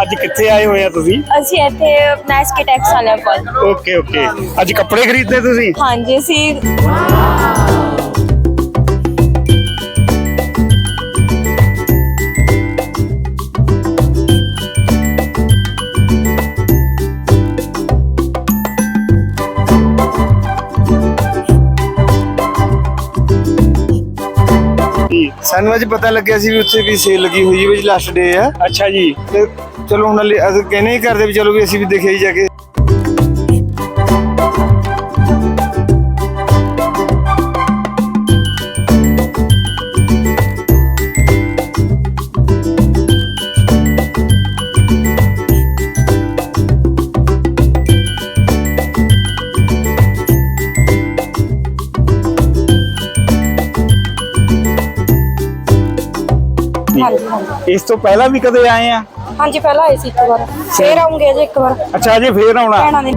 ਅੱਜ ਕਿੱਥੇ ਆਏ ਹੋਏ ਆ ਤੁਸੀਂ? ਅਸੀਂ ਇੱਥੇ ਨੈਸਕੀ ਟੈਕਸ ਵਾਲਿਆਂ ਕੋਲ। ਓਕੇ ਓਕੇ ਅੱਜ ਕੱਪੜੇ ਖਰੀਦਦੇ ਤੁਸੀਂ? ਹਾਂਜੀ ਅਸੀਂ ਸਾਨੂੰ ਅੱਜ ਪਤਾ ਲੱਗਿਆ ਸੀ ਵੀ ਉੱਥੇ ਵੀ ਸੇਲ ਲੱਗੀ ਹੋਈ ਹੈ ਵੀ ਲਾਸਟ ਡੇ ਆ ਅੱਛਾ ਜੀ। ਤੇ ਚਲੋ ਹੁਣ ਹਲੇ ਅਸੀਂ ਕਹਿੰਦੇ ਹੀ ਕਰਦੇ ਵੀ ਚਲੋ ਵੀ ਅਸੀਂ ਵੀ ਦੇਖਿਆ ਹੀ ਜਾ ਕੇ। ਹਾਂਜੀ ਹਾਂਜੀ। ਇਸ ਤੋਂ ਪਹਿਲਾਂ ਵੀ ਕਦੇ ਆਏ ਆ? ਹਾਂਜੀ ਪਹਿਲਾਂ ਆਏ ਸੀ ਇੱਕ ਵਾਰ। ਫੇਰ ਆਉਂਗੇ ਜੇ ਇੱਕ ਵਾਰ। ਅੱਛਾ ਅਜੇ ਫੇਰ ਆਉਣਾ? ਭੈਣਾਂ ਦੇ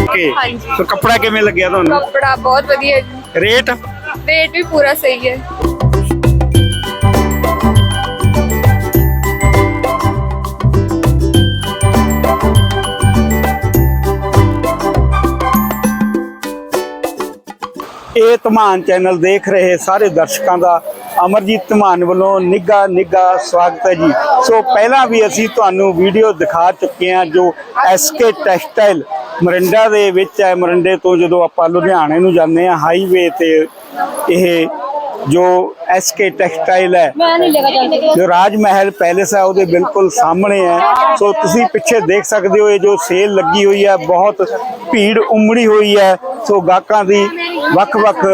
ਓਕੇ ਹਾਂਜੀ। ਫਿਰ ਕੱਪੜਾ ਕਿਵੇਂ ਲੱਗਿਆ ਤੁਹਾਨੂੰ? ਕੱਪੜਾ ਬਹੁਤ ਵਧੀਆ ਜੀ। ਰੇਟ? ਰੇਟ ਵੀ ਪੂਰਾ ਸਹੀ ਹੈ। ਇਹ ਧਮਾਨ ਚੈਨਲ ਦੇਖ ਰਹੇ ਸਾਰੇ ਦਰਸ਼ਕਾਂ ਦਾ ਅਮਰਜੀਤ ਧਮਾਨ ਵੱਲੋਂ ਨਿੱਘਾ ਨਿੱਘਾ ਸਵਾਗਤ ਹੈ ਜੀ। ਸੋ ਪਹਿਲਾਂ ਵੀ ਅਸੀਂ ਤੁਹਾਨੂੰ ਵੀਡੀਓ ਦਿਖਾ ਚੁੱਕੇ ਹਾਂ ਜੋ ਐਸਕੇ ਟੈਕਸਟਾਈਲ ਮਰਿੰਡਾ ਦੇ ਵਿੱਚ ਹੈ। ਮਰਿੰਡੇ ਤੋਂ ਜਦੋਂ ਆਪਾਂ ਲੁਧਿਆਣੇ ਨੂੰ ਜਾਂਦੇ ਹਾਂ ਹਾਈਵੇ ਤੇ ਇਹ ਜੋ ਐਸਕੇ ਟੈਕਸਟਾਈਲ ਹੈ ਕੇ ਜੋ ਰਾਜ ਮਹਿਲ ਪੈਲੇਸ ਹੈ ਉਹਦੇ ਬਿਲਕੁਲ ਸਾਹਮਣੇ ਹੈ। ਸੋ ਤੁਸੀਂ ਪਿੱਛੇ ਦੇਖ ਸਕਦੇ ਹੋ ਇਹ ਜੋ ਸੇਲ ਲੱਗੀ ਹੋਈ ਹੈ ਬਹੁਤ ਭੀੜ ਉਮੜੀ ਹੋਈ ਹੈ। ਸੋ ਗਾਹਕਾਂ ਦੀ ਵੱਖ-ਵੱਖ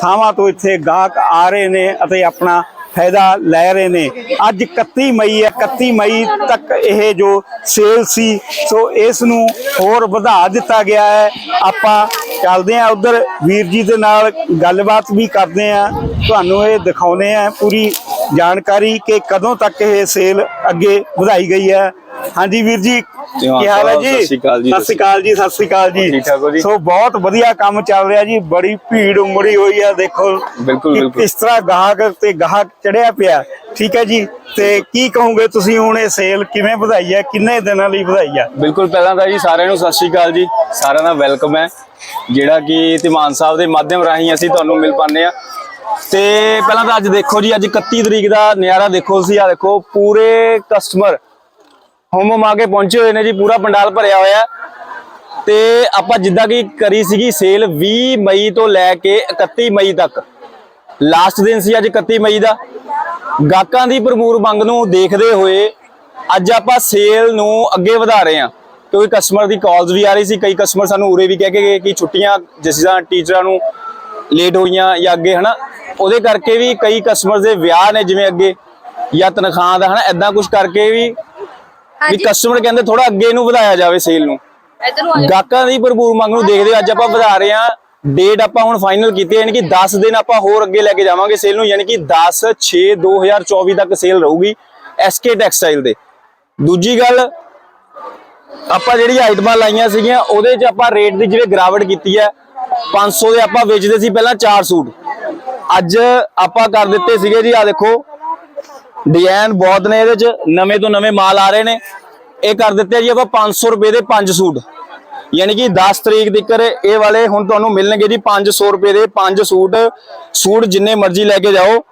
ਥਾਵਾਂ ਤੋਂ ਇੱਥੇ ਗਾਹਕ ਆ ਰਹੇ ਨੇ ਅਤੇ ਆਪਣਾ ਫਾਇਦਾ ਲੈ ਰਹੇ ਨੇ। ਅੱਜ 31 ਮਈ ਹੈ 31 ਮਈ ਤੱਕ ਇਹ ਜੋ ਸੇਲ ਸੀ, ਸੋ ਇਸ ਨੂੰ ਹੋਰ ਵਧਾ ਦਿੱਤਾ ਗਿਆ ਹੈ। ਆਪਾਂ ਚੱਲਦੇ ਹਾਂ ਉਧਰ। ਵੀਰ ਜੀ ਦੇ ਨਾਲ ਗੱਲਬਾਤ ਵੀ ਕਰਦੇ ਹਾਂ। ਤੁਹਾਨੂੰ ਇਹ ਦਿਖਾਉਨੇ ਆ ਪੂਰੀ ਜਾਣਕਾਰੀ ਕਿ ਕਦੋਂ ਤੱਕ ਇਹ ਸੇਲ ਅੱਗੇ ਵਧਾਈ ਗਈ ਹੈ ਹਾਂਜੀ ਵੀਰ ਜੀ ਕੀ ਹਾਲ ਹੈ ਜੀ ਸਤਿ ਸ਼੍ਰੀ ਅਕਾਲ ਜੀ। ਸਤਿ ਸ਼੍ਰੀ ਅਕਾਲ ਜੀ ਸਤਿ ਸ਼੍ਰੀ ਅਕਾਲ? ਸੋ ਬਹੁਤ ਵਧੀਆ ਕੰਮ ਚੱਲ ਰਿਹਾ ਜੀ ਬੜੀ ਭੀੜ ਉਮੜੀ ਹੋਈ ਹੈ ਦੇਖੋ ਬਿਲਕੁਲ। ਕਿਸ ਤਰ੍ਹਾਂ ਗਾਹਕ ਤੇ ਗਾਹਕ ਚੜਿਆ ਪਿਆ ਠੀਕ ਹੈ ਜੀ ਤੇ ਕੀ ਕਹੋਗੇ ਤੁਸੀਂ ਹੁਣ ਇਹ ਸੇਲ ਕਿਵੇਂ ਵਧਾਈ ਹੈ ਕਿੰਨੇ ਦਿਨਾਂ ਲਈ ਵਧਾਈ ਹੈ ਬਿਲਕੁਲ ਪਹਿਲਾਂ ਤਾਂ ਜੀ ਸਾਰਿਆਂ ਨੂੰ ਸਤਿ ਸ਼੍ਰੀ ਅਕਾਲ ਜੀ ਸਾਰਿਆਂ ਦਾ ਵੈਲਕਮ ਹੈ ਜਿਹੜਾ ਕਿ ਧੀਮਾਨ ਸਾਹਿਬ ਦੇ ਮਾਧਿਅਮ ਰਾਹੀਂ ਅਸੀਂ ਤੁਹਾਨੂੰ ਮਿਲ ਪਾਉਂਦੇ ਆ ਤੇ ਪਹਿਲਾਂ ਤਾਂ ਅੱਜ ਦੇਖੋ ਜੀ, ਅੱਜ 31 ਤਰੀਕ ਦਾ ਨਿਆਰਾ ਦੇਖੋ ਤੁਸੀਂ ਆ ਦੇਖੋ, ਪੂਰੇ ਕਸਟਮਰ ਹੋਮ ਹਮ ਆ ਕੇ ਪਹੁੰਚੇ ਹੋਏ ਨੇ ਜੀ, ਪੂਰਾ ਪੰਡਾਲ ਭਰਿਆ ਹੋਇਆ ਤੇ ਆਪਾਂ ਜਿੱਦਾਂ ਕਿ ਕਰੀ ਸੀਗੀ ਸੇਲ 20 ਮਈ ਤੋਂ ਲੈ ਕੇ 31 ਮਈ ਤੱਕ। ਲਾਸਟ ਦਿਨ ਸੀ ਅੱਜ 31 ਮਈ ਦਾ। ਗਾਹਕਾਂ ਦੀ ਭਰਪੂਰ ਮੰਗ ਨੂੰ ਦੇਖਦੇ ਹੋਏ ਅੱਜ ਆਪਾਂ ਸੇਲ ਨੂੰ ਅੱਗੇ ਵਧਾ ਰਹੇ ਹਾਂ, ਕਿਉਂਕਿ ਕਸਟਮਰ ਦੀ ਕਾਲਸ ਵੀ ਆ ਰਹੀ ਸੀ, ਕਈ ਕਸਟਮਰ ਸਾਨੂੰ ਉਰੇ ਵੀ ਕਹਿ ਕੇ ਗਏ ਕਿ ਛੁੱਟੀਆਂ, ਜਿਸ ਤਰ੍ਹਾਂ ਟੀਚਰਾਂ ਨੂੰ ਲੇਟ ਹੋਈਆਂ ਜਾਂ ਅੱਗੇ ਹਨਾ? ਉਹਦੇ ਕਰਕੇ ਵੀ ਕਈ ਕਸਟਮਰ ਦੇ ਵਿਆਹ ਨੇ ਜਿਵੇਂ ਅੱਗੇ ਜਾਂ ਤਨਖਾਹ ਦਾ ਹਨਾ? ਐਦਾਂ ਕੁਝ ਕਰਕੇ ਵੀ ਵੀ ਕਸਟਮਰ ਕਹਿੰਦੇ ਥੋੜਾ ਅੱਗੇ ਇਹਨੂੰ ਵਧਾਇਆ ਜਾਵੇ ਸੇਲ ਨੂੰ। ਨੂੰ ਗਾਹਕਾਂ ਦੀ ਭਰਪੂਰ ਮੰਗ ਨੂੰ ਦੇਖਦੇ ਅੱਜ ਆਪਾਂ ਵਧਾ ਰਹੇ ਹਾਂ। ਡੇਟ ਆਪਾਂ ਹੁਣ ਫਾਈਨਲ ਕੀਤੀ ਹੈ ਯਾਨੀ ਕਿ 10 ਦਿਨ ਆਪਾਂ ਹੋਰ ਅੱਗੇ ਲੈ ਕੇ ਜਾਵਾਂਗੇ ਸੇਲ ਨੂੰ ਯਾਨੀ ਕਿ 10 6 2024 ਤੱਕ ਸੇਲ ਰਹੂਗੀ ਐਸਕੇ ਟੈਕਸਟਾਈਲ ਦੇ। ਦੂਜੀ ਗੱਲ ਆਪਾਂ ਜਿਹੜੀ ਆਈਟਮਾਂ ਲਾਈਆਂ ਸੀਗੀਆਂ ਉਹਦੇ 'ਚ ਆਪਾਂ ਰੇਟ ਦੀ ਜਿਵੇਂ ਗਰਾਵਟ ਕੀਤੀ ਹੈ 500 ਦੇ ਆਪਾਂ ਵੇਚਦੇ ਸੀ ਪਹਿਲਾਂ 4 ਸੂਟ। ਅੱਜ ਆਪਾਂ ਕਰ ਦਿੱਤੇ ਸੀਗੇ ਜੀ ਆ ਦੇਖੋ। ਡਿਜ਼ਾਈਨ ਬਹੁਤ ਨੇ ਇਹਦੇ 'ਚ, ਨਵੇਂ ਤੋਂ ਨਵੇਂ ਮਾਲ ਆ ਰਹੇ ਨੇ। ਇਹ ਕਰ ਦਿੱਤੇ ਜੀ ਆਪਾਂ 500 ਰੁਪਏ ਦੇ 5 ਸੂਟ। ਯਾਨੀ ਕਿ 10 ਤਰੀਕ ਤੱਕ ਇਹ ਵਾਲੇ ਹੁਣ ਤੁਹਾਨੂੰ ਮਿਲਣਗੇ ਜੀ 500 ਰੁਪਏ ਦੇ 5 ਸੂਟ। ਸੂਟ ਜਿੰਨੇ ਮਰਜ਼ੀ ਲੈ ਕੇ ਜਾਓ।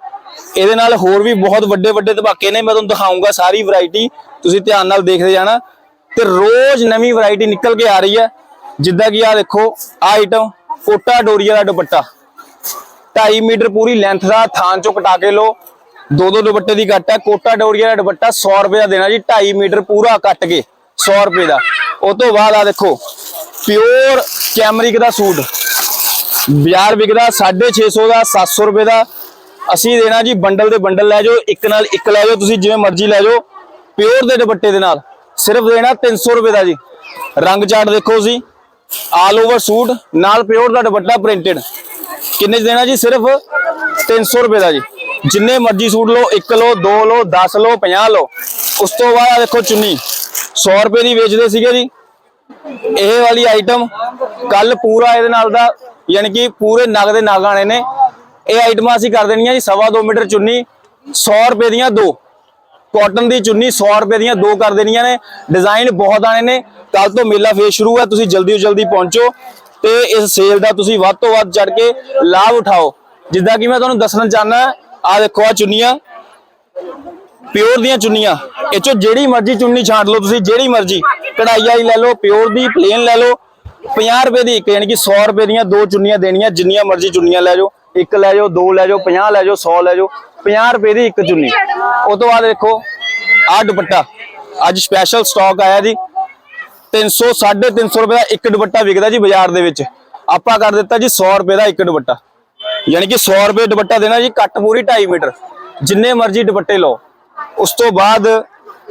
ਇਹਦੇ ਨਾਲ ਹੋਰ ਵੀ ਬਹੁਤ ਵੱਡੇ ਵੱਡੇ ਧਮਾਕੇ ਨੇ, ਮੈਂ ਤੁਹਾਨੂੰ ਦਿਖਾਉਂਗਾ ਸਾਰੀ ਵੈਰਾਈਟੀ ਤੁਸੀਂ ਧਿਆਨ ਨਾਲ ਦੇਖਦੇ ਜਾਣਾ। ਤੇ ਰੋਜ਼ ਨਵੀਂ ਵੈਰਾਈਟੀ ਨਿਕਲ ਕੇ ਆ ਰਹੀ ਹੈ। ਜਿੱਦਾਂ ਕਿ ਆ ਦੇਖੋ ਆ ਆਈਟਮ ਕੋਟਾ ਡੋਰੀਆ ਦਾ ਦੁਪੱਟਾ। 2.5 ਮੀਟਰ ਪੂਰੀ ਲੈਂਥ ਦਾ, ਥਾਂ ਚੋਂ ਕਟਾ ਕੇ ਲੋ ਦੋ ਦੋ ਦੁਪੱਟੇ ਦੀ ਕੱਟ ਹੈ। ਕੋਟਾ ਡੋਰੀਆ ਦਾ ਦੁਪੱਟਾ 100 ਰੁਪਏ ਦਾ ਦੇਣਾ ਜੀ 2.5 ਮੀਟਰ ਪੂਰਾ ਕੱਟ ਕੇ 100 ਰੁਪਏ ਦਾ। ਉਹ ਤੋਂ ਬਾਅਦ ਆ ਦੇਖੋ ਪਿਓਰ ਕੈਮਰਿਕ ਦਾ ਸੂਟ। ਬਾਜ਼ਾਰ ਵਿਕਦਾ 650 ਦਾ 700 ਰੁਪਏ ਦਾ। ਅਸੀਂ ਦੇਣਾ ਜੀ ਬੰਡਲ ਦੇ ਬੰਡਲ ਲੈ ਜਾਓ, ਇੱਕ ਨਾਲ ਇੱਕ ਲੈ ਜਾਓ, ਤੁਸੀਂ ਜਿਵੇਂ ਮਰਜ਼ੀ ਲੈ ਜਾਓ। ਪਿਓਰ ਦੇ ਦੁਪੱਟੇ ਦੇ ਨਾਲ ਸਿਰਫ ਦੇਣਾ 300 ਰੁਪਏ ਦਾ ਜੀ। ਰੰਗ ਚਾਟ ਦੇਖੋ ਜੀ। ਆਲ ਓਵਰ ਸੂਟ ਨਾਲ ਪਿਓਰ ਦਾ ਦੁਪੱਟਾ ਪ੍ਰਿੰਟਡ ਕਿੰਨੇ 'ਚ ਦੇਣਾ ਜੀ? ਸਿਰਫ 300 ਰੁਪਏ ਦਾ ਜੀ। ਜਿੰਨੇ ਮਰਜ਼ੀ ਸੂਟ ਲਓ, ਇੱਕ ਲਓ, ਦੋ ਲਓ 10 ਲਓ 50 ਲਓ। ਉਸ ਤੋਂ ਬਾਅਦ ਦੇਖੋ ਚੁੰਨੀ। 100 ਰੁਪਏ ਦੀ ਵੇਚਦੇ ਸੀਗੇ ਜੀ। ਇਹ ਵਾਲੀ ਆਈਟਮ ਕੱਲ ਪੂਰਾ ਇਹਦੇ ਨਾਲ ਦਾ, ਯਾਨੀ ਕਿ ਪੂਰੇ ਨਗ ਦੇ ਨਗ ਆਣੇ ਨੇ। ਇਹ ਆਈਟਮਾਂ ਅਸੀਂ ਕਰ ਦੇਣੀਆਂ ਜੀ, ਸਵਾ ਦੋ ਮੀਟਰ ਚੁੰਨੀ 100 ਰੁਪਏ ਦੀਆਂ ਦੋ। ਕਾਟਨ ਦੀ ਚੁੰਨੀ 100 ਰੁਪਏ ਦੀਆਂ ਦੋ ਕਰ ਦੇਣੀਆਂ ਨੇ। ਡਿਜ਼ਾਈਨ ਬਹੁਤ ਆਣੇ ਨੇ। ਕੱਲ ਤੋਂ ਮੇਲਾ ਫੇਰ ਸ਼ੁਰੂ ਹੈ। ਤੁਸੀਂ ਜਲਦੀ ਤੋਂ ਜਲਦੀ ਪਹੁੰਚੋ ਤੇ ਇਸ ਸੇਲ ਦਾ ਤੁਸੀਂ ਵੱਧ ਤੋਂ ਵੱਧ ਚੜ ਕੇ ਲਾਭ ਉਠਾਓ। ਜਿੱਦਾਂ ਕਿ ਮੈਂ ਤੁਹਾਨੂੰ ਦੱਸਣਾ ਚਾਹਨਾ ਆ ਦੇਖੋ ਆ ਚੁੰਨੀਆਂ। ਪਿਓਰ ਦੀਆਂ ਚੁੰਨੀਆਂ। ਇਹ ਚੋਂ ਜਿਹੜੀ ਮਰਜ਼ੀ ਚੁੰਨੀ ਛਾਂਟ ਲਓ ਤੁਸੀਂ, ਜਿਹੜੀ ਮਰਜ਼ੀ। ਕਢਾਈ ਵਾਲੀ ਲੈ ਲਓ ਪਿਓਰ ਦੀ ਪਲੇਨ ਲੈ ਲਓ। 50 ਰੁਪਏ ਦੀ ਇੱਕ, ਯਾਨੀ ਕਿ 100 ਰੁਪਏ ਦੀਆਂ ਦੋ ਚੁੰਨੀਆਂ ਦੇਣੀਆਂ। ਜਿੰਨੀਆਂ ਮਰਜ਼ੀ ਚੁੰਨੀਆਂ ਲੈ ਜਾਓ। ਇੱਕ ਲੈ ਜਾਓ, ਦੋ ਲੈ ਜਾਓ 50 ਲੈ ਜਾਓ 100 ਲੈ ਜਾਓ। 50 ਰੁਪਏ ਦੀ ਇੱਕ ਚੁੰਨੀ। ਉਸ ਤੋਂ ਬਾਅਦ ਦੇਖੋ, ਆਹ ਦੁਪੱਟਾ। ਅੱਜ ਸਪੈਸ਼ਲ ਸਟਾਕ ਆਇਆ ਜੀ। 300 350 ਰੁਪਏ ਦਾ ਇੱਕ ਦੁਪੱਟਾ ਵਿਕਦਾ ਜੀ ਬਾਜ਼ਾਰ ਦੇ ਵਿੱਚ। ਆਪਾਂ ਕਰ ਦਿੱਤਾ ਜੀ 100 ਰੁਪਏ ਦਾ ਇੱਕ ਦੁਪੱਟਾ। ਯਾਨੀ ਕਿ 100 ਰੁਪਏ ਦੁਪੱਟਾ ਦੇਣਾ ਜੀ ਕੱਟ ਪੂਰੀ 2.5 ਮੀਟਰ। ਜਿੰਨੇ ਮਰਜ਼ੀ ਦੁਪੱਟੇ ਲਓ। ਉਸ ਤੋਂ ਬਾਅਦ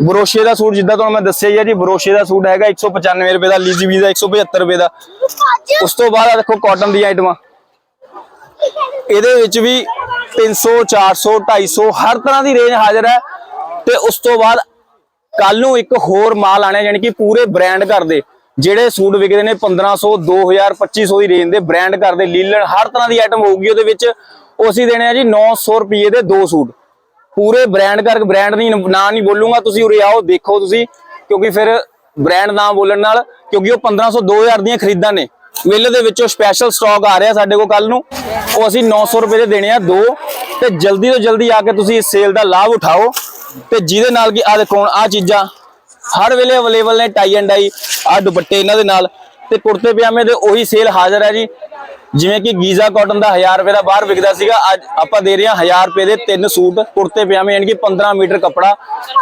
ਬਰੋਸ਼ੇ ਦਾ ਸੂਟ ਜਿੱਦਾਂ ਤੁਹਾਨੂੰ ਮੈਂ ਦੱਸਿਆ ਹੀ ਆ ਜੀ ਬਰੋਸ਼ੇ ਦਾ ਸੂਟ ਹੈਗਾ 195 ਰੁਪਏ ਦਾ, ਲੀਜੀ ਵੀ ਦਾ 175 ਰੁਪਏ ਦਾ। ਉਸ ਤੋਂ ਬਾਅਦ ਆ ਦੇਖੋ ਕਾਟਨ ਦੀਆਂ ਆਈਟਮਾਂ ਇਹਦੇ ਵਿੱਚ ਵੀ 300 400 250 ਹਰ ਤਰ੍ਹਾਂ ਦੀ ਰੇਂਜ ਹਾਜ਼ਰ ਹੈ ਤੇ ਉਸ ਤੋਂ ਬਾਅਦ ਕੱਲ ਨੂੰ ਇੱਕ ਹੋਰ ਮਾਲ ਆਣਾ ਯਾਨੀ ਕਿ ਪੂਰੇ ਬ੍ਰਾਂਡ ਕਰਦੇ ਜਿਹੜੇ ਸੂਟ ਵਿਕਦੇ ਨੇ 1500 2000 2500 ਦੀ ਰੇਂਜ ਦੇ ਬ੍ਰਾਂਡ ਕਰਦੇ ਲੀਲਨ ਹਰ ਤਰ੍ਹਾਂ ਦੀ ਆਈਟਮ ਹੋਊਗੀ ਉਹਦੇ ਵਿੱਚ, ਉਹ ਅਸੀਂ ਦੇਣੇ ਆ ਜੀ 900 ਰੁਪਏ ਦੇ ਦੋ ਸੂਟ। ਪੂਰੇ ਬ੍ਰਾਂਡ ਕਰਕੇ ਬ੍ਰਾਂਡ ਨਹੀਂ, ਨਾਂ ਨਹੀਂ ਬੋਲੂਗਾ, ਤੁਸੀਂ ਉਰੇ ਆਓ, ਦੇਖੋ ਤੁਸੀਂ, ਕਿਉਂਕਿ ਫਿਰ ਬ੍ਰਾਂਡ ਨਾਮ ਬੋਲਣ ਨਾਲ, ਕਿਉਂਕਿ ਉਹ 1500 2000 ਦੀਆਂ ਖਰੀਦਾਂ ਨੇ। ਮੇਲੇ ਦੇ ਵਿੱਚੋਂ ਸਪੈਸ਼ਲ ਸਟਾਕ ਆ ਰਿਹਾ ਸਾਡੇ ਕੋਲ ਕੱਲ ਨੂੰ। ਉਹ ਅਸੀਂ 900 ਰੁਪਏ ਦੇ ਦੇਣੇ ਆ, ਦੋ। ਤੇ ਜਲਦੀ ਤੋਂ ਜਲਦੀ ਆ ਕੇ ਤੁਸੀਂ ਇਸ ਸੇਲ ਦਾ ਲਾਭ ਉਠਾਓ। ਤੇ ਜਿਹਦੇ ਨਾਲ ਕਿ ਆ ਦੇਖੋ ਹੁਣ ਆ ਚੀਜ਼ਾਂ, ਹਰ ਵੇਲੇ ਅਵੇਲੇਬਲ ਨੇ ਟਾਈ ਐਂਡ ਡਾਈ ਆ ਦੁਪੱਟੇ ਇਹਨਾਂ ਦੇ ਨਾਲ। ਤੇ ਕੁੜਤੇ ਪਜਾਮੇ ਦੇ ਉਹੀ ਸੇਲ ਹਾਜ਼ਰ ਹੈ ਜੀ। ਜਿਵੇਂ ਕਿ ਗੀਜ਼ਾ ਕਾਟਨ ਦਾ 1000 ਰੁਪਏ ਦਾ ਬਾਹਰ ਵਿਕਦਾ ਸੀਗਾ, ਅੱਜ ਆਪਾਂ ਦੇ ਰਹੇ ਹਾਂ 1000 ਰੁਪਏ ਦੇ ਤਿੰਨ ਸੂਟ, ਕੁੜਤੇ, ਪਜਾਮੇ, ਯਾਨੀ ਕਿ 15 ਮੀਟਰ ਕੱਪੜਾ।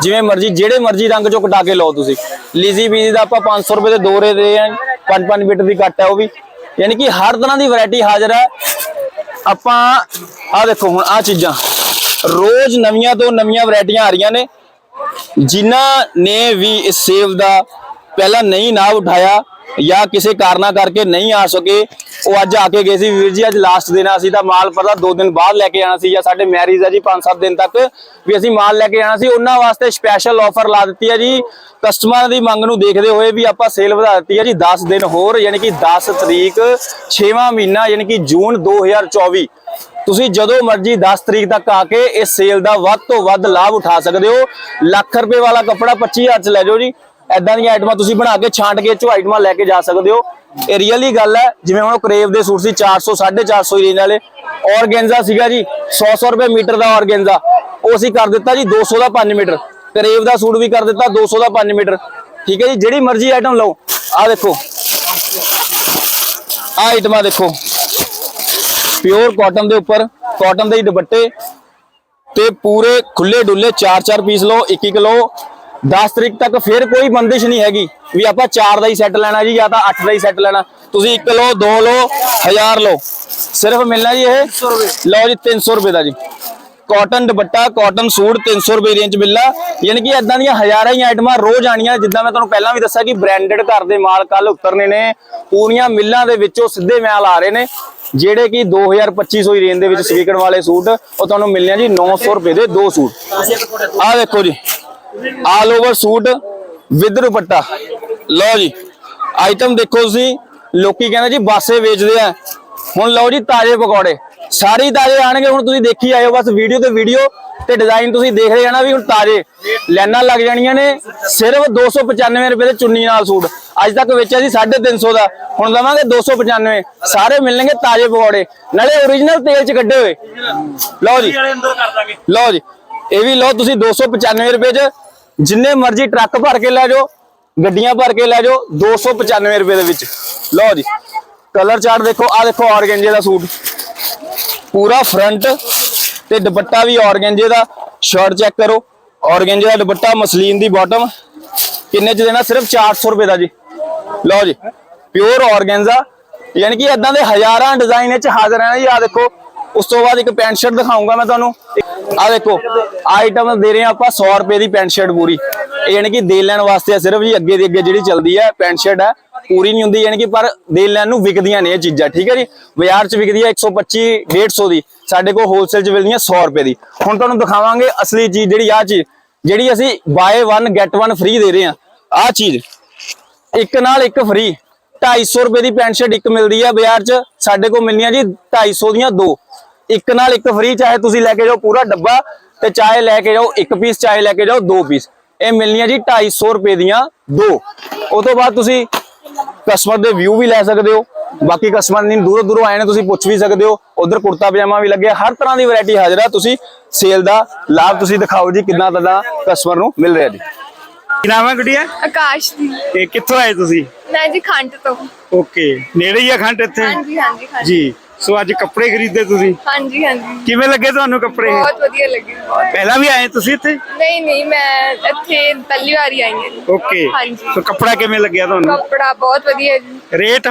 ਜਿਵੇਂ ਮਰਜ਼ੀ, ਜਿਹੜੇ ਮਰਜ਼ੀ ਰੰਗ ਚੋਂ ਕਟਾ ਕੇ ਲਓ ਤੁਸੀਂ। ਲੀਜ਼ੀ ਬੀਜ਼ੀ ਦਾ ਆਪਾਂ 500 ਰੁਪਏ ਦੇ ਦੋ ਰੇ ਦੇ ਰਹੇ ਹਾਂ 5-5 ਮੀਟਰ ਦੀ ਕੱਟ ਹੈ ਉਹ ਵੀ। ਯਾਨੀ ਕਿ ਹਰ ਤਰ੍ਹਾਂ ਦੀ ਵੈਰਾਈਟੀ ਹਾਜ਼ਰ ਹੈ। ਆਪਾਂ ਆ ਦੇਖੋ ਹੁਣ ਆ ਚੀਜ਼ਾਂ। ਰੋਜ਼ ਨਵੀਆਂ ਤੋਂ ਨਵੀਆਂ ਵੈਰਾਈਟੀਆਂ ਆ ਰਹੀਆਂ ਨੇ। ਜਿਨ੍ਹਾਂ ਨੇ ਵੀ ਇਸ ਸੇਵ ਦਾ ਪਹਿਲਾਂ ਨਹੀਂ ਨਾ ਉਠਾਇਆ ਜਾਂ ਕਿਸੇ ਕਾਰਨਾ ਕਰਕੇ ਨਹੀਂ ਆ ਸਕੇ। ਉਹ ਅੱਜ ਆ ਕੇ ਗਏ ਸੀ। ਵੀਰ ਜੀ, ਅੱਜ ਲਾਸਟ ਦਿਨ ਆ। ਅਸੀਂ ਤਾਂ ਮਾਲ ਪਤਾ ਦੋ ਦਿਨ ਬਾਅਦ ਲੈ ਕੇ ਆਣਾ ਸੀ ਜਾਂ ਸਾਡੇ ਮੈਰਿਜ ਹੈ ਜੀ 5-7 ਦਿਨ ਤੱਕ ਵੀ ਅਸੀਂ ਮਾਲ ਲੈ ਕੇ ਆਣਾ ਸੀ। ਉਹਨਾਂ ਵਾਸਤੇ ਸਪੈਸ਼ਲ ਆਫਰ ਲਾ ਦਿੱਤੀ ਹੈ ਜੀ। ਕਸਟਮਰਾਂ ਦੀ ਮੰਗ ਨੂੰ ਦੇਖਦੇ ਹੋਏ ਵੀ ਆਪਾਂ ਸੇਲ ਵਧਾ ਦਿੱਤੀ ਹੈ ਜੀ 10 ਦਿਨ ਹੋਰ, ਯਾਨੀ ਕਿ 10 ਤਰੀਕ 6ਵਾਂ ਮਹੀਨਾ, ਯਾਨੀ ਕਿ ਜੂਨ 2024 ਤੁਸੀਂ ਜਦੋਂ ਮਰਜ਼ੀ 10 ਤਰੀਕ ਤੱਕ ਆ ਕੇ ਇਸ ਸੇਲ ਦਾ ਵੱਧ ਤੋਂ ਵੱਧ ਲਾਭ ਉਠਾ ਸਕਦੇ ਹੋ। ਲੱਖ ਰੁਪਏ ਵਾਲਾ ਕੱਪੜਾ 25000 ਚ ਲੈ ਜਾਓ ਜੀ। ਐਦਾਂ ਦੀਆਂ ਆਈਟਮਾਂ ਤੁਸੀਂ ਬਣਾ ਕੇ ਛਾਂਟ ਕੇ ਚੋ ਆਈਟਮਾਂ ਲੈ ਕੇ ਜਾ ਸਕਦੇ ਹੋ। ਇਹ ਰੀਅਲੀ ਗੱਲ ਹੈ, ਜਿਵੇਂ ਹੁਣ ਕਰੇਵ ਦੇ ਸੂਟ ਸੀ 400 450 ਰੇਂਜ ਵਾਲੇ। ਔਰਗੈਂਜ਼ਾ ਸੀਗਾ ਜੀ 100 100 ਰੁਪਏ ਮੀਟਰ ਦਾ ਔਰਗੈਂਜ਼ਾ। ਉਹ ਅਸੀਂ ਕਰ ਦਿੱਤਾ ਜੀ 200 ਦਾ 5 ਮੀਟਰ। ਕਰੇਵ ਦਾ ਸੂਟ ਵੀ ਕਰ ਦਿੱਤਾ 200 ਦਾ 5 ਮੀਟਰ। ਠੀਕ ਹੈ ਜੀ, ਜਿਹੜੀ ਮਰਜ਼ੀ ਆਈਟਮ ਲਓ। ਆਹ ਦੇਖੋ। ਆਹ ਆਈਟਮਾਂ ਦੇਖੋ। ਪਿਓਰ ਕਾਟਨ ਦੇ ਉੱਪਰ ਕਾਟਨ ਦੇ ਦੁਪੱਟੇ ਤੇ ਪੂਰੇ ਖੁੱਲੇ ਡੁੱਲੇ 4-4 ਪੀਸ ਲਓ 1-1 ਕਿਲੋ 10 ਤਰੀਕ ਤੱਕ ਫਿਰ ਕੋਈ ਬੰਦਿਸ਼ ਨਹੀਂ ਹੈਗੀ ਵੀ ਆਪਾਂ 4 ਦਾ ਹੀ ਸੈੱਟ ਲੈਣਾ ਜੀ ਜਾਂ ਤਾਂ 8 ਦਾ ਹੀ ਸੈੱਟ ਲੈਣਾ। ਤੁਸੀਂ 1 ਲਓ 2 ਲਓ 1000 ਲਓ। ਸਿਰਫ ਮਿਲਣਾ ਜੀ ਇਹ? ਲਓ ਜੀ 300 ਰੁਪਏ ਦਾ ਜੀ। ਕਾਟਨ ਦੁਪੱਟਾ ਕਾਟਨ ਸੂਟ 300 ਰੁਪਏ ਰੇਂਜ ਮਿਲਣਾ। ਯਾਨੀ ਕਿ ਇਦਾਂ ਦੀਆਂ ਹਜ਼ਾਰਾਂ ਹੀ ਆਈਟਮਾਂ ਰੋਜ਼ ਆਣੀਆਂ ਜਿੱਦਾਂ ਮੈਂ ਤੁਹਾਨੂੰ ਪਹਿਲਾਂ ਵੀ ਦੱਸਿਆ ਕਿ ਬ੍ਰਾਂਡਡ ਘਰ ਦੇ ਮਾਲ ਕੱਲ ਉਤਰਨੇ ਨੇ। ਪੂਰੀਆਂ ਮਿੱਲਾਂ ਦੇ ਵਿੱਚੋਂ ਸਿੱਧੇ ਮਾਲ ਆ ਰਹੇ ਨੇ। ਜਿਹੜੇ ਕਿ 2000-2500 ਦੀ ਰੇਂਜ ਦੇ ਵਿੱਚ ਸਵੀਕਣ ਵਾਲੇ ਸੂਟ ਉਹ ਤੁਹਾਨੂੰ ਮਿਲਣੇ ਜੀ 900 ਰੁਪਏ ਦੇ ਦੋ ਸੂਟ। ਆਹ ਦੇਖੋ ਜੀ। ਆਲ ਓਵਰ ਸੂਟ ਵਿਦ ਦੁਪੱਟਾ ਲਓ ਜੀ ਆਈਟਮ ਦੇਖੋ ਤੁਸੀਂ ਲੋਕੀ ਕਹਿੰਦੇ ਜੀ ਬਾਸੇ ਵੇਚਦੇ ਆ। ਹੁਣ ਲਓ ਜੀ ਤਾਜ਼ੇ ਪਕੌੜੇ। ਸਾਰੇ ਤਾਜ਼ੇ ਆਣਗੇ ਹੁਣ ਤੁਸੀਂ ਦੇਖੀ ਆਇਓ ਬਸ ਵੀਡੀਓ ਤੇ ਵੀਡੀਓ ਤੇ ਡਿਜ਼ਾਈਨ ਤੁਸੀਂ ਦੇਖਦੇ ਜਾਣਾ ਵੀ ਹੁਣ ਤਾਜ਼ੇ। ਲਾਈਨਾਂ ਲੱਗ ਜਾਣੀਆਂ ਨੇ ਸਿਰਫ 295 ਰੁਪਏ ਦੇ ਚੁੰਨੀ ਨਾਲ ਸੂਟ। ਅੱਜ ਤੱਕ ਵੇਚਿਆ ਸੀ 350 ਦਾ। ਹੁਣ ਦਵਾਂਗੇ 295 ਸਾਰੇ ਮਿਲਣਗੇ ਤਾਜ਼ੇ ਪਕੌੜੇ। ਨਾਲੇ ਓਰੀਜਨਲ ਤੇਲ ਚ ਕੱਢੇ ਹੋਏ। ਲਓ ਜੀ। ਲਓ ਜੀ ਇਹ ਵੀ ਲਓ ਤੁਸੀਂ 295 ਰੁਪਏ ਚ। ਜਿੰਨੇ ਮਰਜ਼ੀ ਟਰੱਕ ਭਰ ਕੇ ਲੈ ਜਾਓ, ਗੱਡੀਆਂ ਭਰ ਕੇ ਲੈ ਜਾਓ 295 ਰੁਪਏ ਦੇ ਵਿੱਚ। ਲਓ ਜੀ ਕਲਰ ਚਾਰਟ ਦੇਖੋ ਆ ਦੇਖੋ ਆਰਗੈਂਜੇ ਦਾ ਸੂਟ। ਪੂਰਾ ਫਰੰਟ ਤੇ ਦੁਪੱਟਾ ਵੀ ਆਰਗੈਂਜੇ ਦਾ। ਸ਼ਰਟ ਚੈੱਕ ਕਰੋ ਆਰਗੈਂਜੇ ਦਾ ਦੁਪੱਟਾ ਮਸਲੀਨ ਦੀ ਬਾਟਮ ਕਿੰਨੇ ਚ ਦੇਣਾ? ਸਿਰਫ 400 ਰੁਪਏ ਦਾ ਜੀ। ਲਓ ਜੀ ਪਿਓਰ ਆਰਗੈਂਜ਼ਾ ਯਾਨੀ ਕਿ ਇਦਾਂ ਦੇ ਹਜ਼ਾਰਾਂ ਡਿਜ਼ਾਈਨ ਵਿੱਚ ਹਾਜ਼ਰ ਹੈ ਜੀ। ਆ ਦੇਖੋ ਉਸ ਤੋਂ ਬਾਅਦ ਇੱਕ ਪੈਂਟ ਸ਼ਰਟ ਦਿਖਾਉਂਗਾ ਮੈਂ ਤੁਹਾਨੂੰ। ਆ ਦੇਖੋ ਆਈਟਮ ਦੇ ਰਹੇ ਹਾਂ ਆਪਾਂ 100 ਰੁਪਏ ਦੀ ਪੈਂਟ ਸ਼ਰਟ ਪੂਰੀ। ਇਹ ਯਾਨੀ ਕਿ ਦੇ ਲੈਣ ਵਾਸਤੇ ਸਿਰਫ ਜੀ ਅੱਗੇ ਦੀ ਅੱਗੇ ਜਿਹੜੀ ਚੱਲਦੀ ਹੈ ਪੈਂਟ ਸ਼ਰਟ ਹੈ ਪੂਰੀ ਨਹੀਂ ਹੁੰਦੀ, ਯਾਨੀ ਕਿ ਪਰ ਦੇ ਲੈਣ ਨੂੰ ਵਿਕਦੀਆਂ ਨੇ ਇਹ ਚੀਜ਼ਾਂ, ਠੀਕ ਹੈ ਜੀ? ਬਾਜ਼ਾਰ 'ਚ ਵਿਕਦੀ ਹੈ 125 150 ਦੀ। ਸਾਡੇ ਕੋਲ ਹੋਲਸੇਲ 'ਚ ਮਿਲਦੀਆਂ ਹੈ 100 ਰੁਪਏ ਦੀ। ਹੁਣ ਤੁਹਾਨੂੰ ਦਿਖਾਵਾਂਗੇ ਅਸਲੀ ਚੀਜ਼ ਜਿਹੜੀ ਆ ਚੀਜ਼, ਜਿਹੜੀ ਅਸੀਂ ਬਾਏ 1 ਗੈਟ 1 ਫ੍ਰੀ ਦੇ ਰਹੇ ਹਾਂ। ਆਹ ਚੀਜ਼, ਇੱਕ ਨਾਲ ਇੱਕ ਫ੍ਰੀ 250 ਰੁਪਏ ਦੀ ਪੈਂਟ ਸ਼ਰਟ ਇੱਕ ਮਿਲਦੀ ਹੈ ਬਾਜ਼ਾਰ 'ਚ। ਸਾਡੇ ਕੋਲ ਮਿਲਦੀਆਂ ਜੀ 250 ਦੀਆਂ ਦੋ। ਇੱਕ ਨਾਲ ਇੱਕ ਫ੍ਰੀ ਚਾਹੇ ਤੁਸੀਂ ਲੈ ਕੇ ਜਾਓ ਪੂਰਾ ਡੱਬਾ ਤੇ ਚਾਹੇ ਲੈ ਕੇ ਜਾਓ ਇੱਕ ਪੀਸ ਚਾਹੇ ਲੈ ਕੇ ਜਾਓ ਦੋ ਪੀਸ ਇਹ ਮਿਲਣੀਆਂ ਜੀ 250 ਰੁਪਏ ਦੀਆਂ ਦੋ। ਉਹ ਤੋਂ ਬਾਅਦ ਤੁਸੀਂ ਕਸਟਮਰ ਦੇ ਵਿਊ ਵੀ ਲੈ ਸਕਦੇ ਹੋ। ਬਾਕੀ ਕਸਟਮਰ ਨਹੀਂ ਦੂਰੋਂ ਦੂਰੋਂ ਆਏ ਨੇ ਤੁਸੀਂ ਪੁੱਛ ਵੀ ਸਕਦੇ ਹੋ। ਉਧਰ ਕੁੜਤਾ ਪਜਾਮਾ ਵੀ ਲੱਗਿਆ ਹਰ ਤਰ੍ਹਾਂ ਦੀ ਵੈਰਾਈਟੀ ਹਾਜ਼ਰ ਆ। ਤੁਸੀਂ ਸੇਲ ਦਾ ਲਾਭ ਤੁਸੀਂ ਦਿਖਾਓ ਜੀ ਕਿੰਨਾ ਤੁਹਾਡਾ ਕਸਟਮਰ ਨੂੰ ਮਿਲ ਰਿਹਾ ਜੀ। ਕੀ ਨਾਮ ਹੈ ਗੁੱਡੀਆ? ਆਕਾਸ਼ ਦੀ ਇਹ ਕਿੱਥੋਂ ਆਏ ਤੁਸੀਂ? ਮੈਂ ਜੀ ਖੰਡ ਤੋਂ। ਓਕੇ ਨੇੜੇ ਹੀ ਆ ਖੰਡ ਇੱਥੇ? ਹਾਂਜੀ ਹਾਂਜੀ। ਜੀ। ਸੋ ਅੱਜ ਕੱਪੜੇ ਖਰੀਦੇ ਤੁਸੀਂ? ਹਾਂਜੀ ਹਾਂਜੀ। ਕਿਵੇਂ ਲੱਗੇ ਤੁਹਾਨੂੰ ਕੱਪੜੇ? ਬਹੁਤ ਵਧੀਆ ਲੱਗੀ। ਪਹਿਲਾਂ ਵੀ ਆਏ ਤੁਸੀਂ ਇੱਥੇ? ਨਹੀਂ ਨਹੀਂ ਮੈਂ ਇੱਥੇ ਪਹਿਲੀ ਵਾਰ ਹੀ ਆਈ ਹਾਂ ਜੀ। ਓਕੇ ਹਾਂਜੀ। ਸੋ ਕੱਪੜਾ ਕਿਵੇਂ ਲੱਗਿਆ ਤੁਹਾਨੂੰ? ਕੱਪੜਾ ਬਹੁਤ ਵਧੀਆ ਜੀ। ਰੇਟ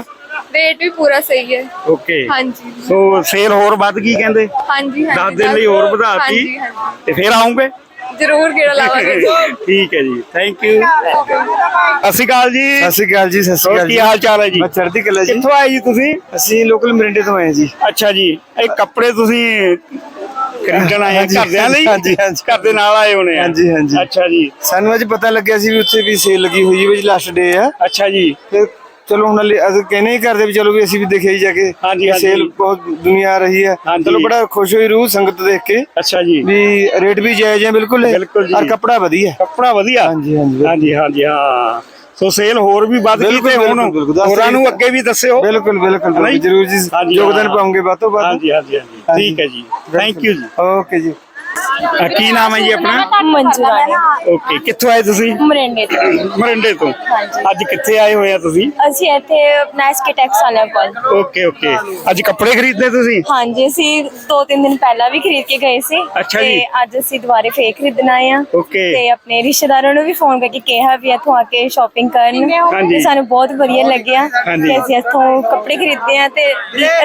ਰੇਟ ਵੀ ਪੂਰਾ ਸਹੀ ਹੈ। ਓਕੇ ਹਾਂਜੀ। ਸੋ ਸੇਲ ਹੋਰ ਵੱਧ ਗਈ ਕਹਿੰਦੇ? ਹਾਂਜੀ ਹਾਂਜੀ। 10 ਦਿਨ ਲਈ ਹੋਰ ਵਧਾਤੀ ਹਾਂਜੀ ਹਾਂਜੀ। ਤੇ ਫਿਰ ਆਉਂਗੇ? ਜ਼ਰੂਰ ਗੇੜਾ ਲਾਵਾਂਗੇ। ਠੀਕ ਹੈ ਜੀ ਥੈਂਕ ਯੂ ਸਤਿ ਸ਼੍ਰੀ ਅਕਾਲ ਜੀ। ਸਤਿ ਸ਼੍ਰੀ ਅਕਾਲ ਜੀ ਸਤਿ ਸ਼੍ਰੀ ਅਕਾਲ ਕੀ ਹਾਲ ਚਾਲ ਹੈ ਜੀ? ਮੈਂ ਚੜ੍ਹਦੀ ਕਲਾ ਜੀ। ਕਿੱਥੋਂ ਆਏ ਜੀ ਤੁਸੀਂ? ਅਸੀਂ ਲੋਕਲ ਮਰਿੰਡੇ ਤੋਂ ਆਏ ਜੀ। ਅੱਛਾ ਜੀ ਇਹ ਕੱਪੜੇ ਤੁਸੀਂ ਖਰੀਦਣ ਆਏ ਘਰਦਿਆਂ ਲਈ? ਹਾਂਜੀ, ਹਾਂਜੀ। ਘਰ ਦੇ ਨਾਲ ਆਏ ਹੋਣੇ ਹਾਂਜੀ, ਹਾਂਜੀ। ਅੱਛਾ ਜੀ। ਸਾਨੂੰ ਅੱਜ ਪਤਾ ਲੱਗਿਆ ਸੀ ਵੀ ਉੱਥੇ ਵੀ ਸੇਲ ਲੱਗੀ ਹੋਈ ਹੈ ਵੀ ਲਾਸਟ ਡੇ ਆ। ਅੱਛਾ ਜੀ। ਤੇ ਚਲੋ ਹੁਣ ਅਸੀਂ ਕਹਿੰਦੇ ਹੀ ਕਰਦੇ ਵੀ ਚਲੋ ਵੀ ਅਸੀਂ ਵੀ ਦੇਖਿਆ ਹੀ ਜਾ ਕੇ ਹਾਂਜੀ, ਹਾਂਜੀ। ਸੇਲ ਬਹੁਤ ਦੁਨੀਆ ਆ ਰਹੀ ਹੈ। ਹਾਂਜੀ। ਚਲੋ ਬੜਾ ਖੁਸ਼ ਹੋਈ ਰੂਹ ਸੰਗਤ ਦੇਖ ਕੇ ਅੱਛਾ ਜੀ। ਵੀ ਰੇਟ ਵੀ ਜਾਇਜ਼ ਹੈ ਬਿਲਕੁਲ। ਬਿਲਕੁਲ ਜੀ। ਔਰ ਕੱਪੜਾ ਵਧੀਆ। ਕੱਪੜਾ ਵਧੀਆ। ਹਾਂਜੀ, ਹਾਂਜੀ। ਹਾਂਜੀ ਹਾਂਜੀ ਹਾਂ। ਸੋ ਸੇਲ ਹੋਰ ਵੀ ਵੱਧ ਗਈ ਬਿਲਕੁਲ, ਤੇ ਹੁਣ ਬਿਲਕੁਲ, ਬਿਲਕੁਲ। ਦੱਸ ਹੋਰਾਂ ਨੂੰ ਅੱਗੇ ਵੀ ਦੱਸਿਓ। ਬਿਲਕੁਲ ਬਿਲਕੁਲ ਨਹੀਂ? ਜਰੂਰ ਜੀ। ਹਾਂਜੀ, ਯੋਗਦਾਨ ਹਾਂ। ਪਾਉਂਗੇ ਵੱਧ ਤੋਂ ਵੱਧ। ਹਾਂਜੀ ਹਾਂਜੀ ਹਾਂਜੀ। ਠੀਕ ਹੈ ਜੀ। ਥੈਂਕ ਯੂ ਜੀ। ਓਕੇ ਜੀ। ਕੀ ਨਾਮ ਹੈ ਜੀ ਆਪਣਾ? ਮੰਜੂ ਰਾਣੀ ਓਕੇ ਕਿੱਥੋਂ ਆਏ ਤੁਸੀਂ? ਮਰਿੰਡੇ ਤੋਂ। ਮਰਿੰਡੇ ਤੋਂ। ਅੱਜ ਕਿੱਥੇ ਆਏ ਹੋਏ ਆ ਤੁਸੀਂ? ਅਸੀਂ ਇੱਥੇ ਨਾਈਸਕੇ ਟੈਕਸ ਵਾਲਿਆਂ ਕੋਲ। ਓਕੇ ਓਕੇ ਅੱਜ ਕੱਪੜੇ ਖਰੀਦਦੇ ਤੁਸੀਂ? ਹਾਂਜੀ ਅਸੀਂ ਦੋ ਤਿੰਨ ਦਿਨ ਪਹਿਲਾਂ ਵੀ ਖਰੀਦ ਕੇ ਗਏ ਸੀ। ਅੱਛਾ ਜੀ। ਅੱਜ ਅਸੀਂ ਦੁਬਾਰੇ ਫੇਰ ਖਰੀਦਣ ਆਏ ਆ ਓਕੇ ਤੇ ਆਪਣੇ ਰਿਸ਼ਤੇਦਾਰਾਂ ਨੂੰ ਵੀ ਫੋਨ ਕਰਕੇ ਕਿਹਾ ਵੀ ਇੱਥੋਂ ਆ ਕੇ ਸ਼ਾਪਿੰਗ ਕਰਨ। ਹਾਂਜੀ। ਤੇ ਸਾਨੂੰ ਬਹੁਤ ਵਧੀਆ ਲੱਗਿਆ। ਹਾਂਜੀ। ਕਿ ਅਸੀਂ ਇੱਥੋਂ ਕੱਪੜੇ ਖਰੀਦਦੇ ਆ ਤੇ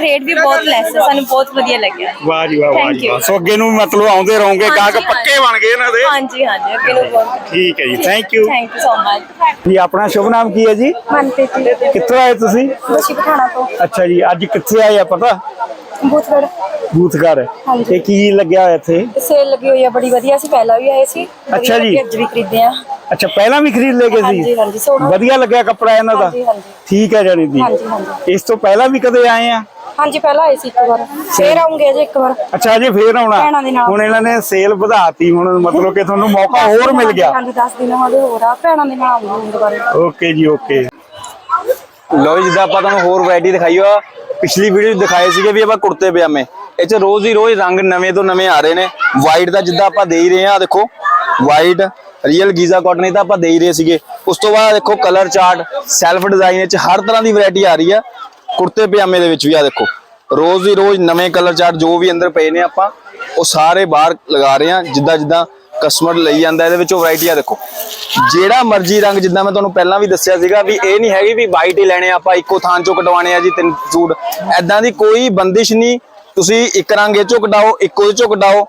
ਰੇਟ ਵੀ ਬਹੁਤ ਲੈਸ ਹੈ। ਸਾਨੂੰ ਬਹੁਤ ਵਧੀਆ ਲੱਗਿਆ। ਵਾਹ ਜੀ ਵਾਹ ਵਾਹ Thank ਜੀ you. ਵਾਹ ਸੋ ਅੱਗੇ ਨੂੰ ਮਤਲਬ ਆਉਂਦੇ ਰਹੋਗੇ ਗਾਹਕ ਹਾਂਜੀ, ਪੱਕੇ ਬਣ ਗਏ ਇਹਨਾਂ ਦੇ। ਹਾਂਜੀ ਹਾਂਜੀ ਅੱਗੇ ਨੂੰ ਬਹੁਤ ਠੀਕ ਹੈ ਜੀ thank you thank you so much ਜੀ ਆਪਣਾ ਸ਼ੁਭ ਨਾਮ ਕੀ ਹੈ ਜੀ? ਮਨਪ੍ਰੀਤ ਜੀ। ਕਿੱਥੋਂ ਆਏ ਤੁਸੀਂ? ਖੁਸ਼ੀ ਪਠਾਣਾ ਤੋਂ। ਅੱਛਾ ਜੀ ਅੱਜ ਕਿੱਥੇ ਆਏ ਆ ਪਤਾ ਬੂਥਗੜ ਬੂਥਗੜ ਹਾਂਜੀ। ਇਹ ਕੀ ਲੱਗਿਆ ਹੋਇਆ ਇੱਥੇ? ਸੇਲ ਲੱਗੀ ਹੋਈ ਹੈ ਬੜੀ ਵਧੀਆ ਸੀ ਪਹਿਲਾਂ ਵੀ ਆਏ ਸੀ। ਵਧੀਆ ਅੱਛਾ ਜੀ। ਲੱਗੀ, ਅੱਜ ਵੀ ਖਰੀਦੇ ਆ। ਅੱਛਾ ਪਹਿਲਾਂ ਵੀ ਖਰੀਦ ਲੈ ਗਏ ਹਾਂਜੀ ਸੀ? ਹਾਂਜੀ ਸੋਹਣਾ। ਵਧੀਆ ਲੱਗਿਆ ਕੱਪੜਾ ਇਹਨਾਂ ਦਾ? ਹਾਂਜੀ, ਹਾਂਜੀ। ਠੀਕ ਹੈ ਜਾਨੀ ਦੀ ਹਾਂਜੀ, ਹਾਂਜੀ। ਇਸ ਤੋਂ ਪਹਿਲਾਂ ਵੀ ਕਦੇ ਆਏ ਆ? ਹਾਂਜੀ ਪਹਿਲਾਂ ਆਏ ਸੀ ਇੱਕ ਵਾਰ। ਫੇਰ ਆਉਂਗੇ ਜੇ ਇੱਕ ਵਾਰ। ਅੱਛਾ ਅਜੇ ਫੇਰ ਆਉਣਾ। ਭੈਣਾਂ ਦੇ ਨਾਲ। ਹੁਣ ਇਹਨਾਂ ਨੇ ਸੇਲ ਵਧਾਤੀ ਹੁਣ ਮਤਲਬ ਕਿ ਤੁਹਾਨੂੰ ਮੌਕਾ ਹੋਰ ਮਿਲ ਗਿਆ। ਹਾਂਜੀ 10 ਦਿਨ ਹੋਦੇ ਹੋਰ ਆ ਭੈਣਾਂ ਦੇ ਨਾਲ ਆਉਂਗੇ ਦੁਬਾਰੇ ਓਕੇ ਜੀ ਓਕੇ। ਲੋ ਜੀ ਜਿੱਦਾਂ ਆਪਾਂ ਤੁਹਾਨੂੰ ਹੋਰ ਵੈਰਾਈਟੀ ਦਿਖਾਈ ਆ ਪਿਛਲੀ ਵੀਡੀਓ 'ਚ ਦਿਖਾਏ ਸੀਗੇ ਵੀ ਆਪਾਂ ਕੁੜਤੇ ਪਜਾਮੇ। ਇਹ 'ਚ ਰੋਜ਼ ਹੀ ਰੋਜ਼ ਰੰਗ ਨਵੇਂ ਤੋਂ ਨਵੇਂ ਆ ਰਹੇ ਨੇ। ਵਾਈਟ ਦਾ ਜਿੱਦਾਂ ਆਪਾਂ ਦੇ ਹੀ ਰਹੇ ਆ ਦੇਖੋ। ਵਾਈਟ ਰੀਅਲ ਗੀਜ਼ਾ ਕਾਟਨ ਇਹ ਤਾਂ ਆਪਾਂ ਦੇ ਹੀ ਰਹੇ ਸੀਗੇ। ਉਸ ਤੋਂ ਬਾਅਦ ਦੇਖੋ ਕਲਰ ਚਾਰਟ ਸੈਲਫ ਡਿਜ਼ਾਈਨ ਵਿੱਚ ਹਰ ਤਰ੍ਹਾਂ ਦੀ ਵੈਰਾਈਟੀ ਆ ਰਹੀ ਆ। ਕੁੜਤੇ ਪਜਾਮੇ ਦੇ ਵਿੱਚ ਵੀ ਆ ਦੇਖੋ। ਰੋਜ਼ ਹੀ ਰੋਜ਼ ਨਵੇਂ ਕਲਰ ਚਾਰਟ ਜੋ ਵੀ ਅੰਦਰ ਪਏ ਨੇ ਆਪਾਂ, ਉਹ ਸਾਰੇ ਬਾਹਰ ਲਗਾ ਰਹੇ ਆ ਜਿੱਦਾਂ ਜਿੱਦਾਂ ਕਸਟਮਰ ਲਈ ਜਾਂਦਾ, ਇਹਦੇ ਵਿੱਚੋਂ ਵੈਰਾਈਟੀ ਆ ਦੇਖੋ। ਜਿਹੜਾ ਮਰਜ਼ੀ ਰੰਗ, ਜਿੱਦਾਂ ਮੈਂ ਤੁਹਾਨੂੰ ਪਹਿਲਾਂ ਵੀ ਦੱਸਿਆ ਸੀਗਾ ਵੀ ਇਹ ਨਹੀਂ ਹੈਗੀ ਵੀ ਵਾਈਟ ਹੀ ਲੈਣੇ ਆਪਾਂ, ਇੱਕੋ ਥਾਂ ਚੋਂ ਕਟਵਾਣੇ ਆ ਜੀ ਤਿੰਨ ਸੂਟ। ਐਦਾਂ ਦੀ ਕੋਈ ਬੰਦਿਸ਼ ਨਹੀਂ, ਤੁਸੀਂ ਇੱਕ ਰੰਗ ਇਹ ਚੋਂ ਕਟਾਓ, ਇੱਕੋ ਇਹ ਚੋਂ ਕਟਾਓ,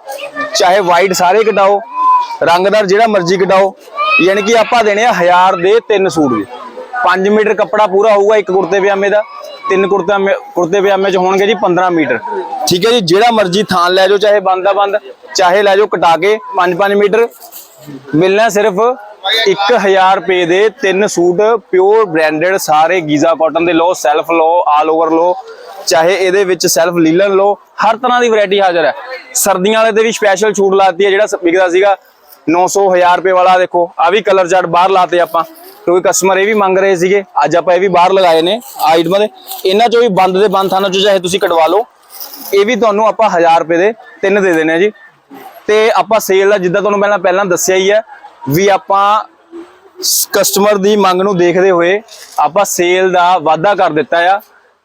ਚਾਹੇ ਵਾਈਟ ਸਾਰੇ ਕਟਾਓ, ਰੰਗਦਾਰ ਜਿਹੜਾ ਮਰਜ਼ੀ ਕਟਾਓ, ਯਾਨੀ ਕਿ ਆਪਾਂ ਦੇਣੇ ਆ 1000 ਦੇ ਤਿੰਨ ਸੂਟ ਵੀ 5 ਮੀਟਰ ਕੱਪੜਾ ਪੂਰਾ ਹੋਊਗਾ, ਇੱਕ ਕੁੜਤੇ ਪਜਾਮੇ ਦਾ, ਤਿੰਨ ਕੁੜਤੇ ਪਜਾਮੇ- ਕੁੜਤੇ ਪਜਾਮੇ ਚ ਹੋਣਗੇ ਜੀ 15 ਮੀਟਰ। ਠੀਕ ਹੈ ਜੀ, ਜਿਹੜਾ ਮਰਜ਼ੀ ਥਾਂ ਲੈ ਜਾਓ, ਚਾਹੇ ਬੰਦ ਦਾ ਬੰਦ, ਚਾਹੇ ਲੈ ਜਾਓ ਕਟਾ ਕੇ 5-5 ਮੀਟਰ। ਮਿਲਣਾ ਸਿਰਫ 1000 ਰੁਪਏ ਦੇ ਤਿੰਨ ਸੂਟ ਪਿਓਰ ਬ੍ਰਾਂਡਡ ਸਾਰੇ ਗੀਜ਼ਾ ਕਾਟਨ ਦੇ ਲੋ ਸੈਲਫ ਲੋ ਆਲ ਓਵਰ ਲੋ ਚਾਹੇ ਇਹਦੇ ਵਿੱਚ ਸੈਲਫ ਲੀਲਨ ਲੋ ਹਰ ਤਰ੍ਹਾਂ ਦੀ ਵੈਰਾਈਟੀ ਹਾਜ਼ਰ ਹੈ। ਸਰਦੀਆਂ ਵਾਲੇ ਤੇ ਵੀ ਸਪੈਸ਼ਲ ਛੂਟ ਲਾਤੀ ਹੈ ਜਿਹੜਾ ਵਿਕਦਾ ਸੀਗਾ 900 1000 ਰੁਪਏ ਵਾਲਾ, ਦੇਖੋ ਆ ਵੀ ਕਲਰ ਚਾਰਟ ਬਾਹਰ ਲਾਤੇ ਆਪਾਂ। ਕਿਉਂਕਿ ਕਸਟਮਰ ਇਹ ਵੀ ਮੰਗ ਰਹੇ ਸੀਗੇ, ਅੱਜ ਆਪਾਂ ਇਹ ਵੀ ਬਾਹਰ ਲਗਾਏ ਨੇ ਆਈਟਮਾਂ ਦੇ। ਇਹਨਾਂ ਚੋਂ ਵੀ ਬੰਦ ਦੇ ਬੰਦ ਥਾਨਾਂ ਚੋਂ ਚਾਹੇ ਤੁਸੀਂ ਕਟਵਾ ਲਓ, ਇਹ ਵੀ ਤੁਹਾਨੂੰ ਆਪਾਂ 1000 ਰੁਪਏ ਦੇ ਤਿੰਨ ਦੇ ਦੇਣੇ ਆ ਜੀ। ਤੇ ਆਪਾਂ ਸੇਲ ਦਾ ਜਿੱਦਾਂ ਤੁਹਾਨੂੰ ਪਹਿਲਾਂ ਪਹਿਲਾਂ ਦੱਸਿਆ ਹੀ ਹੈ ਵੀ ਆਪਾਂ ਕਸਟਮਰ ਦੀ ਮੰਗ ਨੂੰ ਦੇਖਦੇ ਹੋਏ ਆਪਾਂ ਸੇਲ ਦਾ ਵਾਅਦਾ ਕਰ ਦਿੱਤਾ ਆ।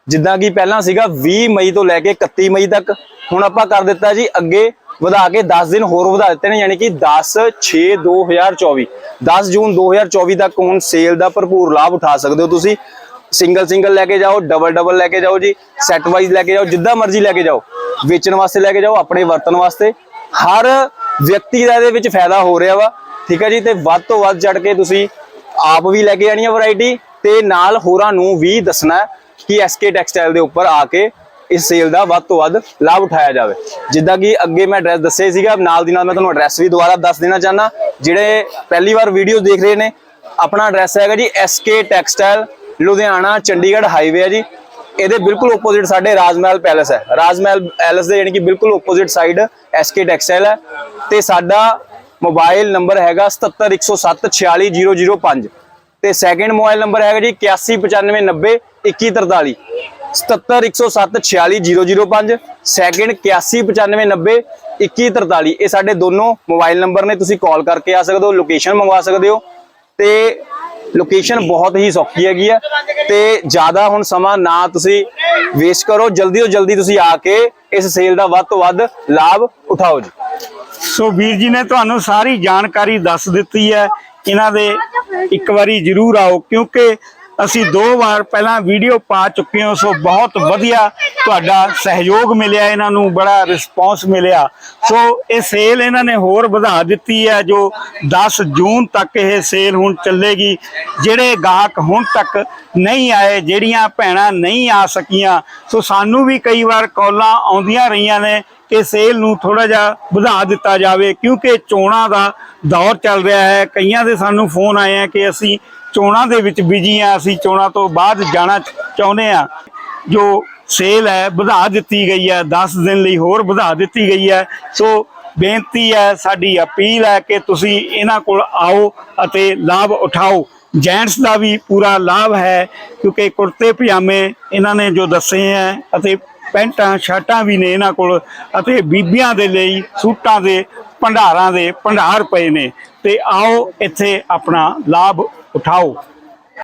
ਜਿੱਦਾਂ ਕਿ ਪਹਿਲਾਂ ਸੀਗਾ 20 ਮਈ ਤੋਂ ਲੈ ਕੇ 31 ਮਈ ਤੱਕ। ਹੁਣ ਆਪਾਂ ਕਰ ਦਿੱਤਾ ਜੀ ਅੱਗੇ ਵਧਾ ਕੇ 10 ਦਿਨ ਹੋਰ ਵਧਾ ਦਿੱਤੇ ਨੇ, ਯਾਨੀ ਕਿ 10 6 2024 10 ਜੂਨ 2024 ਤੱਕ ਹੁਣ ਸੇਲ ਦਾ ਭਰਪੂਰ ਲਾਭ ਉਠਾ ਸਕਦੇ ਹੋ ਤੁਸੀਂ। ਸਿੰਗਲ ਸਿੰਗਲ ਲੈ ਕੇ ਜਾਓ ਡਬਲ ਡਬਲ ਲੈ ਕੇ ਜਾਓ ਜੀ ਸੈੱਟ ਵਾਈਜ਼ ਲੈ ਕੇ ਜਾਓ, ਜਿੱਦਾਂ ਮਰਜ਼ੀ ਲੈ ਕੇ ਜਾਓ। ਵੇਚਣ ਵਾਸਤੇ ਲੈ ਕੇ ਜਾਓ, ਆਪਣੇ ਵਰਤਣ ਵਾਸਤੇ। ਹਰ ਵਿਅਕਤੀ ਦਾ ਇਹਦੇ ਵਿੱਚ ਫਾਇਦਾ ਹੋ ਰਿਹਾ ਵਾ, ਠੀਕ ਹੈ ਜੀ? ਤੇ ਵੱਧ ਤੋਂ ਵੱਧ ਚੜ ਕੇ ਤੁਸੀਂ ਆਪ ਵੀ ਲੈ ਕੇ ਆਣੀ ਹੈ ਵੈਰਾਈਟੀ ਤੇ ਨਾਲ ਹੋਰਾਂ ਨੂੰ ਵੀ ਦੱਸਣਾ ਕਿ ਐਸਕੇ ਟੈਕਸਟਾਈਲ ਦੇ ਉੱਪਰ ਆ ਕੇ ਇਸ ਸੇਲ ਦਾ ਵੱਧ ਤੋਂ ਵੱਧ ਲਾਭ ਉਠਾਇਆ ਜਾਵੇ। ਜਿੱਦਾਂ ਕਿ ਅੱਗੇ ਮੈਂ ਐਡਰੈਸ ਦੱਸਿਆ ਸੀਗਾ, ਨਾਲ ਦੀ ਨਾਲ ਮੈਂ ਤੁਹਾਨੂੰ ਐਡਰੈਸ ਵੀ ਦੁਬਾਰਾ ਦੱਸ ਦੇਣਾ ਚਾਹਨਾ ਜਿਹੜੇ ਪਹਿਲੀ ਵਾਰ ਵੀਡੀਓ ਦੇਖ ਰਹੇ ਨੇ, ਆਪਣਾ ਐਡਰੈਸ ਹੈਗਾ ਜੀ SK textile Ludhiana, Chandigarh highway ਹੈ ਜੀ। ਇਹਦੇ ਬਿਲਕੁਲ ਆਪੋਜ਼ਿਟ ਸਾਡੇ ਰਾਜਮਹਿਲ ਪੈਲੇਸ ਹੈ। ਰਾਜਮਹਿਲ ਪੈਲਸ ਦੇ ਯਾਨੀ ਕਿ ਬਿਲਕੁਲ ਆਪੋਜ਼ਿਟ ਸਾਈਡ SK ਟੈਕਸਟਾਈਲ ਹੈ। ਤੇ ਸਾਡਾ ਮੋਬਾਈਲ ਨੰਬਰ ਹੈਗਾ 7710746005 ਤੇ ਸੈਕਿੰਡ ਮੋਬਾਈਲ ਨੰਬਰ ਹੈਗਾ ਜੀ 8195902143 7710746005 ਸੈਕੰਡ 8195902143 ਇਹ ਸਾਡੇ ਦੋਨੋਂ ਮੋਬਾਈਲ ਨੰਬਰ ਨੇ, ਤੁਸੀਂ ਕਾਲ ਕਰਕੇ ਆ ਸਕਦੇ ਹੋ ਲੋਕੇਸ਼ਨ ਮੰਗਵਾ ਸਕਦੇ ਹੋ। ਤੇ ਲੋਕੇਸ਼ਨ ਬਹੁਤ ਹੀ ਸੌਖੀ ਹੈਗੀ ਆ। ਤੇ ਜ਼ਿਆਦਾ ਹੁਣ ਸਮਾਂ ਨਾ ਤੁਸੀਂ ਵੇਸਟ ਕਰੋ, ਜਲਦੀ ਤੋਂ ਜਲਦੀ ਤੁਸੀਂ ਆ ਕੇ ਇਸ ਸੇਲ ਦਾ ਵੱਧ ਤੋਂ ਵੱਧ ਲਾਭ ਉਠਾਓ ਜੀ। ਸੋ ਵੀਰ ਜੀ ਨੇ ਤੁਹਾਨੂੰ ਸਾਰੀ ਜਾਣਕਾਰੀ ਦੱਸ ਦਿੱਤੀ ਹੈ। ਇਹਨਾਂ ਦੇ ਇੱਕ ਵਾਰੀ ਜ਼ਰੂਰ ਆਓ, ਕਿਉਂਕਿ ਅਸੀਂ ਦੋ ਵਾਰ ਪਹਿਲਾਂ ਵੀਡੀਓ ਪਾ ਚੁੱਕੇ ਹਾਂ, ਸੋ ਬਹੁਤ ਵਧੀਆ ਤੁਹਾਡਾ ਸਹਿਯੋਗ ਮਿਲਿਆ ਇਹਨਾਂ ਨੂੰ, ਬੜਾ ਰਿਸਪੌਂਸ ਮਿਲਿਆ। ਸੋ ਇਹ ਸੇਲ ਇਹਨਾਂ ਨੇ ਹੋਰ ਵਧਾ ਦਿੱਤੀ ਹੈ, ਜੋ 10 ਜੂਨ ਤੱਕ ਇਹ ਸੇਲ ਹੁਣ ਚੱਲੇਗੀ। ਜਿਹੜੇ ਗਾਹਕ ਹੁਣ ਤੱਕ ਨਹੀਂ ਆਏ, ਜਿਹੜੀਆਂ ਭੈਣਾਂ ਨਹੀਂ ਆ ਸਕੀਆਂ, ਸੋ ਸਾਨੂੰ ਵੀ ਕਈ ਵਾਰ ਕਾਲਾਂ ਆਉਂਦੀਆਂ ਰਹੀਆਂ ਨੇ ਕਿ ਸੇਲ ਨੂੰ ਥੋੜਾ ਜਿਹਾ ਵਧਾ ਦਿੱਤਾ ਜਾਵੇ, ਕਿਉਂਕਿ ਚੋਣਾਂ ਦਾ ਦੌਰ ਚੱਲ ਰਿਹਾ ਹੈ। ਕਈਆਂ ਦੇ ਸਾਨੂੰ ਫੋਨ ਆਏ ਆ ਕਿ ਅਸੀਂ ਚੋਣਾਂ ਦੇ ਵਿੱਚ ਬਿਜ਼ੀ ਆ, ਅਸੀਂ ਚੋਣਾਂ ਤੋਂ ਬਾਅਦ ਜਾਣਾ ਚਾਹੁੰਦੇ ਆ। ਜੋ ਸੇਲ ਹੈ, ਵਧਾ ਦਿੱਤੀ ਗਈ ਹੈ 10 ਦਿਨ ਲਈ ਹੋਰ ਵਧਾ ਦਿੱਤੀ ਗਈ ਹੈ। ਸੋ ਬੇਨਤੀ ਹੈ, ਸਾਡੀ ਅਪੀਲ ਹੈ ਕਿ ਤੁਸੀਂ ਇਹਨਾਂ ਕੋਲ ਆਓ ਅਤੇ ਲਾਭ ਉਠਾਓ। ਜੈਂਟਸ ਦਾ ਵੀ ਪੂਰਾ ਲਾਭ ਹੈ, ਕਿਉਂਕਿ ਕੁੜਤੇ ਪਜਾਮੇ ਇਹਨਾਂ ਨੇ ਜੋ ਦੱਸੇ ਹੈ ਅਤੇ ਪੈਂਟਾਂ, ਸ਼ਰਟਾਂ ਵੀ ਨੇ ਇਹਨਾਂ ਕੋਲ। ਅਤੇ ਬੀਬੀਆਂ ਦੇ ਲਈ ਸੂਟਾਂ ਦੇ, ਭੰਡਾਰਾਂ ਦੇ ਭੰਡਾਰ ਪਏ ਨੇ। ਤੇ ਆਓ ਇੱਥੇ ਆਪਣਾ ਲਾਭ ਉਠਾਓ।